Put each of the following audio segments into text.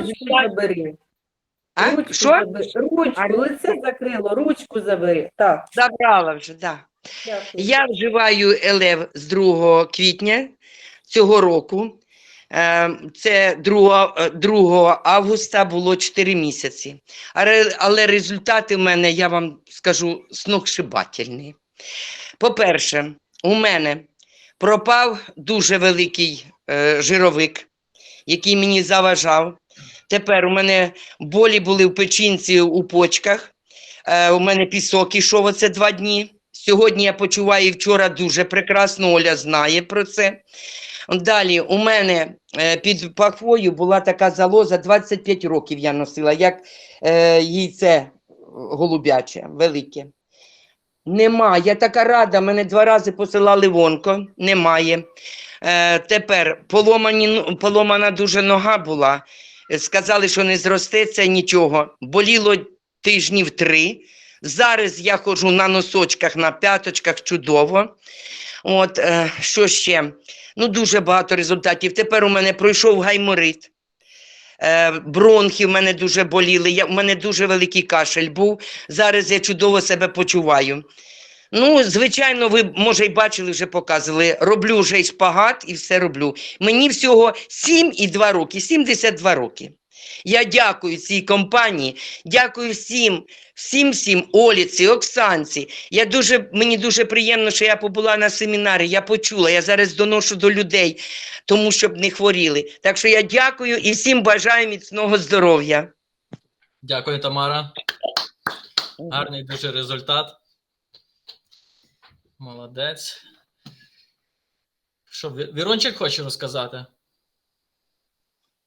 Ручку забери. А? Ручку, Що? забери. ручку, лице закрило, ручку забери. Так, Забрала вже, так. Да. дякую. Я вживаю ЕЛЕВ з 2 квітня цього року. Е, Це 2, е, 2 августа було 4 місяці. Але, але результати в мене, я вам скажу, сногсшибательні. По-перше, у мене пропав дуже великий е, жировик, який мені заважав. Тепер у мене болі були в печінці у почках. Е, у мене пісок ішов оце два дні. Сьогодні я почуваю і вчора дуже прекрасно, Оля знає про це. Далі у мене е, під пахвою була така залоза, 25 років я носила, як е, яйце голубяче, велике. Нема, я така рада, мене два рази посилали вонко, немає. Е, тепер поломані, поломана дуже нога була. Сказали, що не зростеться нічого. Боліло тижнів три. Зараз я ходжу на носочках, на п'яточках чудово. От, е, що ще? Ну, дуже багато результатів. Тепер у мене пройшов гайморит. Е, бронхи в мене дуже боліли. Я, у мене дуже великий кашель був. Зараз я чудово себе почуваю. Ну, звичайно, ви, може, й бачили, вже показували. Роблю вже й шпагат і все роблю. Мені всього 7 і 2 роки, 72 роки. Я дякую цій компанії, дякую всім, всім, всім, Оліці, Оксанці. Я дуже, мені дуже приємно, що я побула на семінарі, я почула, я зараз доношу до людей, тому щоб не хворіли. Так що я дякую і всім бажаю міцного здоров'я. Дякую, Тамара. Гарний дуже результат. Молодець. Що, Вірончик хоче розказати?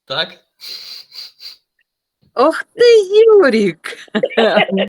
Так? Ох ти, Юрік!